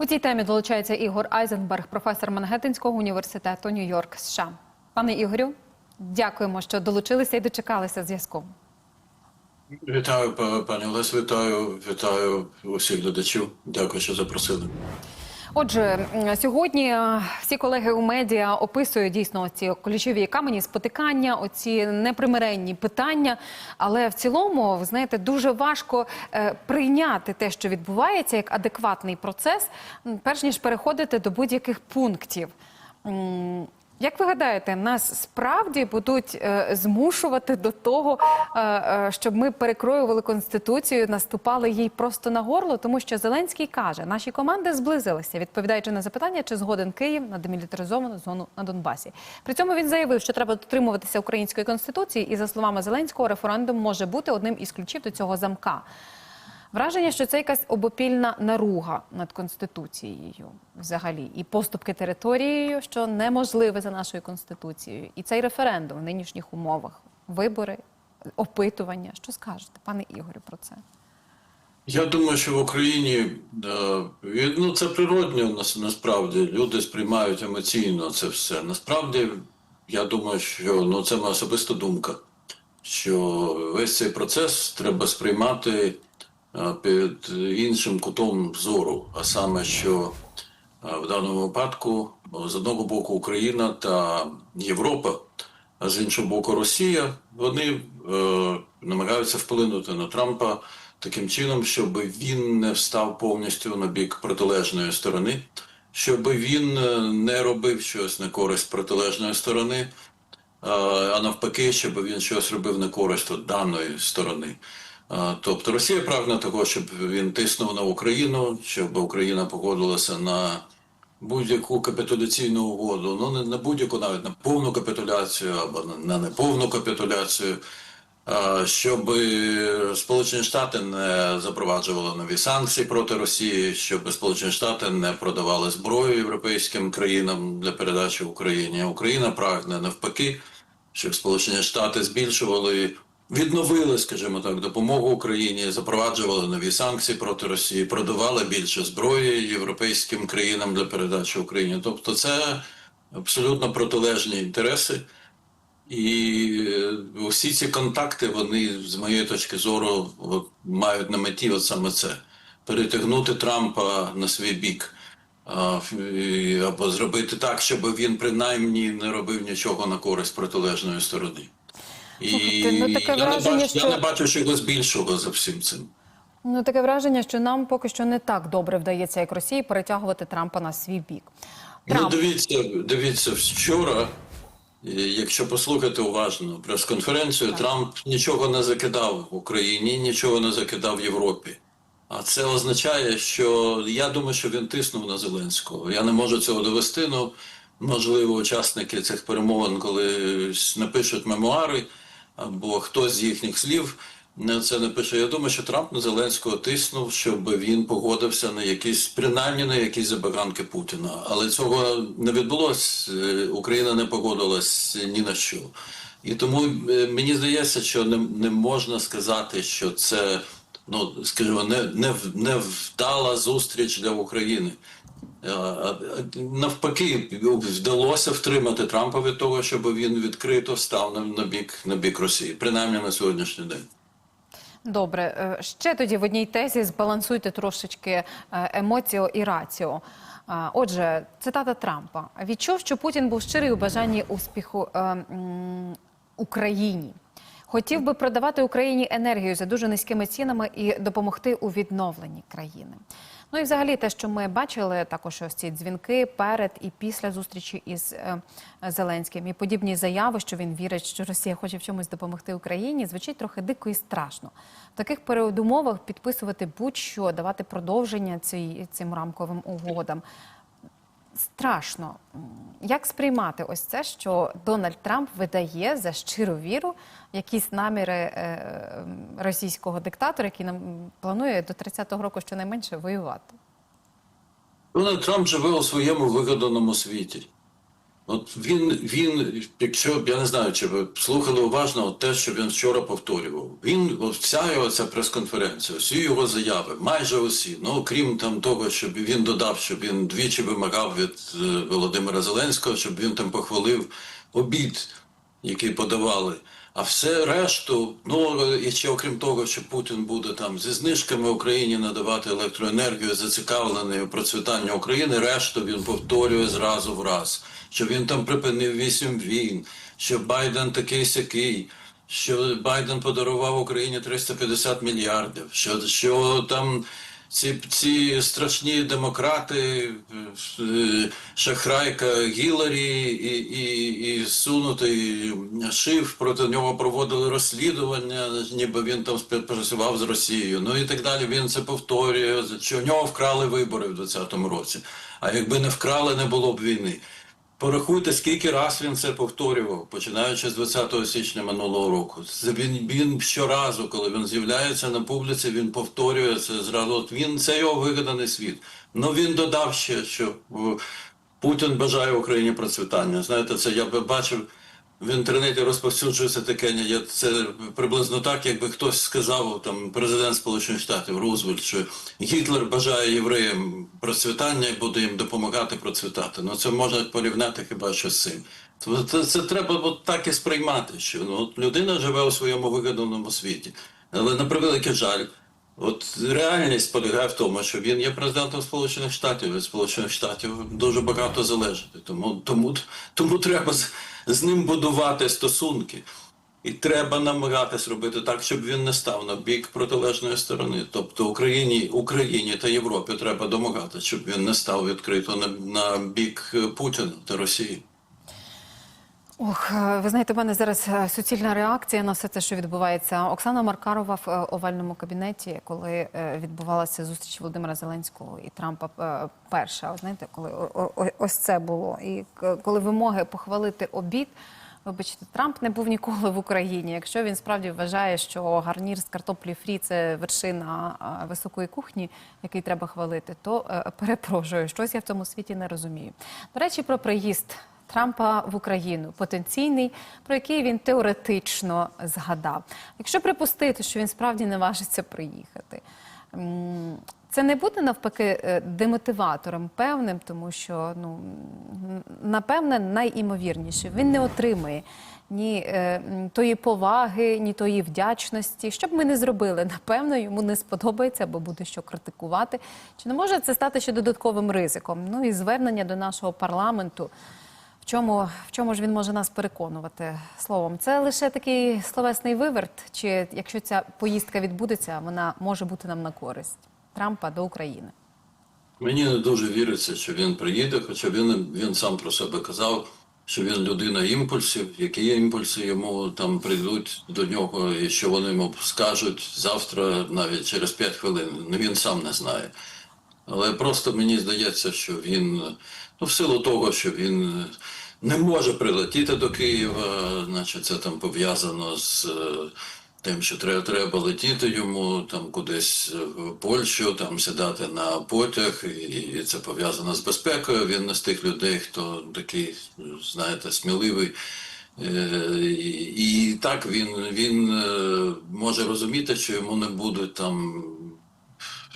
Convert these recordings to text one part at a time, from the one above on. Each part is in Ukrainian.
У цій темі долучається Ігор Айзенберг, професор Мангеттенського університету Нью-Йорк, США. Пане Ігорю, дякуємо, що долучилися і дочекалися зв'язку. Вітаю, пані Олесь, вітаю, вітаю усіх глядачів. Дякую, що запросили. Отже, сьогодні е, всі колеги у медіа описують дійсно ці ключові камені спотикання, оці непримиренні питання. Але в цілому, ви знаєте, дуже важко е, прийняти те, що відбувається, як адекватний процес, перш ніж переходити до будь-яких пунктів. Як ви гадаєте, нас справді будуть е, змушувати до того, е, е, щоб ми перекроювали конституцію, наступали їй просто на горло, тому що Зеленський каже, наші команди зблизилися, відповідаючи на запитання, чи згоден Київ на демілітаризовану зону на Донбасі. При цьому він заявив, що треба дотримуватися української конституції, і за словами Зеленського, референдум може бути одним із ключів до цього замка. Враження, що це якась обопільна наруга над конституцією, взагалі, і поступки територією, що неможливе за нашою конституцією, і цей референдум в нинішніх умовах, вибори, опитування. Що скажете, пане Ігорю, про це? Я думаю, що в Україні е, ну, це природньо нас- насправді. Люди сприймають емоційно це все. Насправді, я думаю, що ну, це моя особиста думка, що весь цей процес треба сприймати під іншим кутом зору, а саме, що е, в даному випадку з одного боку Україна та Європа, а з іншого боку Росія, вони е, намагаються вплинути на Трампа таким чином, щоб він не встав повністю на бік протилежної сторони, щоб він е, не робив щось на користь протилежної сторони, е, а навпаки, щоб він щось робив на користь даної сторони. Тобто Росія прагне того, щоб він тиснув на Україну, щоб Україна погодилася на будь-яку капітуляційну угоду, ну не на будь-яку навіть на повну капітуляцію або на неповну капітуляцію, щоб Сполучені Штати не запроваджували нові санкції проти Росії, щоб Сполучені Штати не продавали зброю європейським країнам для передачі Україні. Україна прагне навпаки, щоб Сполучені Штати збільшували. Відновили, скажімо так, допомогу Україні, запроваджували нові санкції проти Росії, продавали більше зброї європейським країнам для передачі Україні. Тобто, це абсолютно протилежні інтереси. І е, усі ці контакти, вони, з моєї точки зору, от, мають на меті от саме це: перетягнути Трампа на свій бік. Або зробити так, щоб він принаймні не робив нічого на користь протилежної сторони. І ну, таке я, не бачу, що- я не бачу чогось більшого за всім цим. Ну таке враження, що нам поки що не так добре вдається, як Росії, перетягувати Трампа на свій бік. Ну, дивіться, дивіться, вчора, е, якщо послухати уважно прес-конференцію, Трамп нічого не закидав в Україні, нічого не закидав в Європі. А це означає, що я думаю, що він тиснув на Зеленського. Я не можу цього довести. Ну можливо, учасники цих перемовин, коли напишуть мемуари, або хтось з їхніх слів це напише. Я думаю, що Трамп на Зеленського тиснув, щоб він погодився на якісь, принаймні на якісь забаганки Путіна. Але цього не відбулося. Е, Україна не погодилась ні на що. І тому е, мені здається, що не, не можна сказати, що це ну скажімо, не, не, не вдала зустріч для України. Е, Навпаки, вдалося втримати Трампа від того, щоб він відкрито став на, бік на бік Росії, принаймні на сьогоднішній день. Добре, е, ще тоді в одній тезі збалансуйте трошечки е, емоціо і раціо. Отже, цитата Трампа: відчув, що Путін був щирий у бажанні успіху Україні. Хотів би продавати Україні енергію за дуже низькими цінами і допомогти у відновленні країни. Ну і взагалі те, що ми бачили, також ось ці дзвінки перед і після зустрічі із е, Зеленським, і подібні заяви, що він вірить, що Росія хоче в чомусь допомогти Україні, звучить трохи дико і страшно. В таких передумовах підписувати будь-що, давати продовження цій, цим рамковим угодам. Страшно. Як сприймати ось це, що Дональд Трамп видає за щиру віру якісь наміри е, російського диктатора, який нам планує до 30-го року щонайменше воювати? Дональд Трамп живе у своєму вигаданому світі. От він, він, якщо я не знаю, чи ви слухали уважно от те, що він вчора повторював. Він, от вся його ця прес-конференція, всі його заяви, майже усі, ну окрім там того, щоб він додав, щоб він двічі вимагав від е, Володимира Зеленського, щоб він там похвалив обід, який подавали. А все решту, ну і ще окрім того, що Путін буде там зі знижками Україні надавати електроенергію, зацікавлений у процвітанні України, решту він повторює зразу в раз, що він там припинив вісім війн, що Байден такий сякий, що Байден подарував Україні 350 мільярдів, що, що там ці, ці страшні демократи, е, шахрайка Гіларі і, і, і сунутий шиф проти нього проводили розслідування, ніби він там співпрацював з Росією. Ну і так далі. Він це повторює, що в нього вкрали вибори в 2020 році. А якби не вкрали, не було б війни. Порахуйте, скільки раз він це повторював, починаючи з 20 січня минулого року. Він, він щоразу, коли він з'являється на публіці, він повторює це зразу. От він це його вигаданий світ. Ну він додав ще, що Путін бажає Україні процвітання. Знаєте, це я би бачив. В інтернеті розповсюджується таке, це приблизно так, якби хтось сказав, там президент Сполучених Штатів Рузвельт, що Гітлер бажає євреям процвітання і буде їм допомагати процвітати. Ну це можна порівняти хіба що з цим. Це, це треба от так і сприймати, що ну, от людина живе у своєму вигаданому світі. Але на превеликий жаль, От реальність полягає в тому, що він є президентом Сполучених Штатів, від Сполучених Штатів дуже багато залежить. Тому, тому, тому треба з, з ним будувати стосунки. І треба намагатись робити так, щоб він не став на бік протилежної сторони. Тобто Україні, Україні та Європі треба домагатися, щоб він не став відкрито на, на бік Путіна та Росії. Ох, е, ви знаєте, в мене зараз е, суцільна реакція на все це, що відбувається. Оксана Маркарова в е, овальному кабінеті, коли відбувалася зустріч Володимира Зеленського і Трампа перша. Знаєте, коли ось це було. І коли вимоги похвалити обід. Вибачте, Трамп не був ніколи в Україні. Якщо він справді вважає, що гарнір з картоплі фрі це вершина високої кухні, який треба хвалити, то перепрошую, щось я в цьому світі не розумію. До речі, про приїзд Трампа в Україну, потенційний, про який він теоретично згадав. Якщо припустити, що він справді не важиться приїхати, це не буде навпаки е, демотиватором певним, тому що ну напевне найімовірніше він не отримає ні е, тої поваги, ні тої вдячності. Що б ми не зробили, напевно, йому не сподобається або буде що критикувати. Чи не може це стати ще додатковим ризиком? Ну і звернення до нашого парламенту. Чому, в чому ж він може нас переконувати словом? Це лише такий словесний виверт, чи якщо ця поїздка відбудеться, вона може бути нам на користь Трампа до України? Мені не дуже віриться, що він приїде, хоча він, він сам про себе казав, що він людина імпульсів, які імпульси йому там прийдуть до нього, і що вони йому скажуть завтра, навіть через 5 хвилин. Ну він сам не знає. Але просто мені здається, що він, ну, в силу того, що він не може прилетіти до Києва, значить це там пов'язано з е, тим, що треба, треба летіти йому там кудись в Польщу, там сідати на потяг, і, це пов'язано з безпекою. Він не з тих людей, хто такий, знаєте, сміливий. Е, І, і так він, він е, може розуміти, що йому не будуть там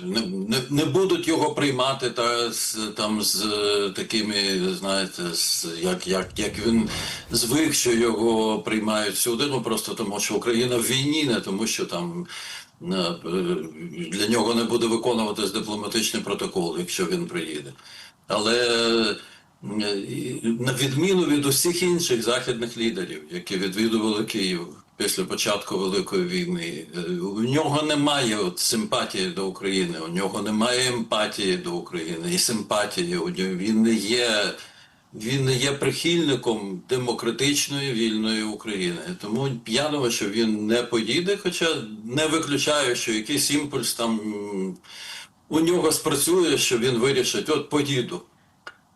не, не, не будуть його приймати та з там з е, такими, знаєте, з як, як, як він звик, що його приймають сюди. Ну просто тому, що Україна в війні, не тому, що там е, для нього не буде виконуватись дипломатичний протокол, якщо він приїде. Але е, на відміну від усіх інших західних лідерів, які відвідували Київ після початку Великої війни, е, у нього немає от симпатії до України, у нього немає емпатії до України і симпатії. Він не є. Він не є прихильником демократичної вільної України. Тому я думаю, що він не поїде, хоча не виключаю, що якийсь імпульс там у нього спрацює, що він вирішить, от поїду.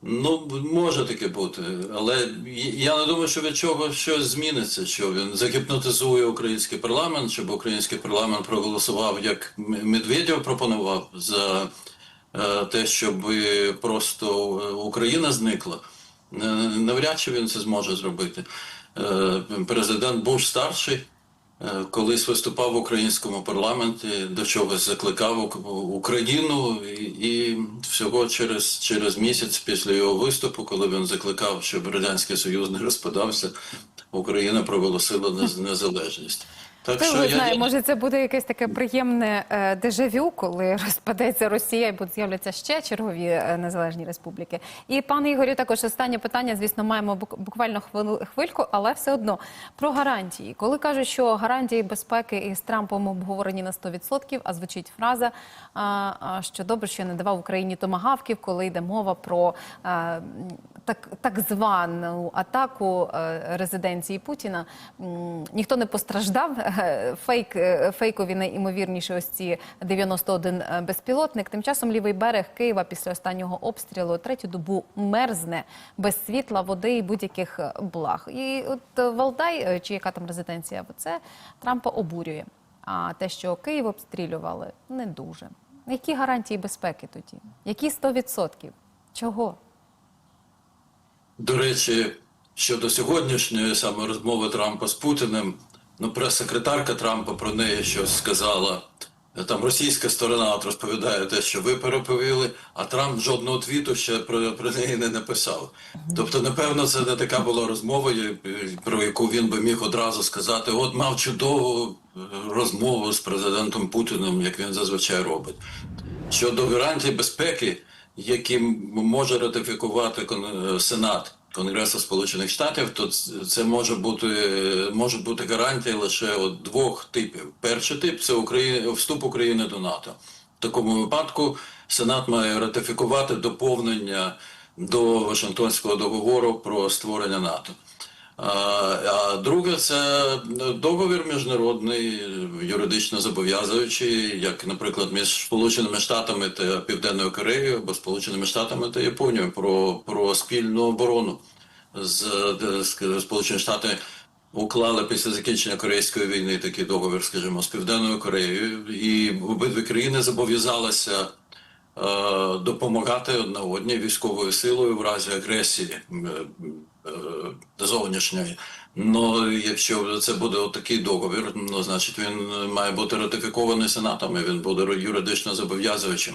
Ну, може таке бути, але я не думаю, що від чого щось зміниться, що він загіпнотизує український парламент, щоб український парламент проголосував, як Медведєв пропонував, за е, те, щоб просто Україна зникла. Е, Навряд чи він це зможе зробити. Е, Президент Буш старший колись виступав в українському парламенті, до чогось закликав Україну, і, всього через, через місяць після його виступу, коли він закликав, щоб Радянський Союз не розпадався, Україна проголосила нез- незалежність. Так Хто його знає, я- може це буде якесь таке приємне е, дежавю, коли розпадеться Росія і будуть з'являться ще чергові е, незалежні республіки. І пане Ігорю, також останнє питання. Звісно, маємо бук- буквально хвильку, але все одно про гарантії. Коли кажуть, що гарантії безпеки із Трампом обговорені на 100%, а звучить фраза, що добре, що я не давав Україні томагавків, коли йде мова про е, так, так звану атаку резиденції Путіна. Ніхто не постраждав. Е, Фейк, е, фейкові найімовірніше ось ці 91 безпілотник. Тим часом лівий берег Києва після останнього обстрілу третю добу мерзне без світла, води і будь-яких е, благ. І от е, Валдай, е, чи яка там резиденція, це Трампа обурює. А те, що Київ обстрілювали, не дуже. Які гарантії безпеки тоді? Які 100%? Чого? До речі, щодо сьогоднішньої саме розмови Трампа з Путіним, ну прес-секретарка Трампа про неї щось сказала. Там російська сторона от розповідає те, що ви переповіли, а Трамп жодного твіту ще про, про неї не написав. Тобто, напевно, це не така була розмова, про яку він би міг одразу сказати: от мав чудову е, розмову з президентом Путіним, як він зазвичай робить. Щодо гарантій безпеки, які може ратифікувати е, Сенат Конгресу Сполучених Штатів, то це може бути може бути гарантія лише от двох типів. Перший тип це Україна, вступ України до НАТО. В такому випадку Сенат має ратифікувати доповнення до Вашингтонського договору про створення НАТО. А, друге, це договір міжнародний, юридично зобов'язуючий, як, наприклад, між Сполученими Штатами та Південною Кореєю або Сполученими Штатами та Японією про, про спільну оборону. З, з Сполучені Штати уклали після закінчення Корейської війни такий договір, скажімо, з Південною Кореєю, і обидві країни зобов'язалися е, допомагати одна одній військовою силою в разі агресії е, зовнішньої. Ну, якщо це буде отакий договір, ну значить він має бути ратифікований сенатом, і він буде юридично зобов'язуючим.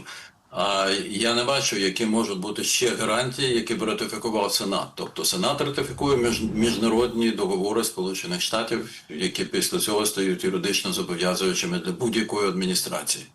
А я не бачу, які можуть бути ще гарантії, які б ратифікував Сенат. Тобто Сенат ратифікує між, міжнародні договори Сполучених Штатів, які після цього стають юридично зобов'язуючими для будь-якої адміністрації.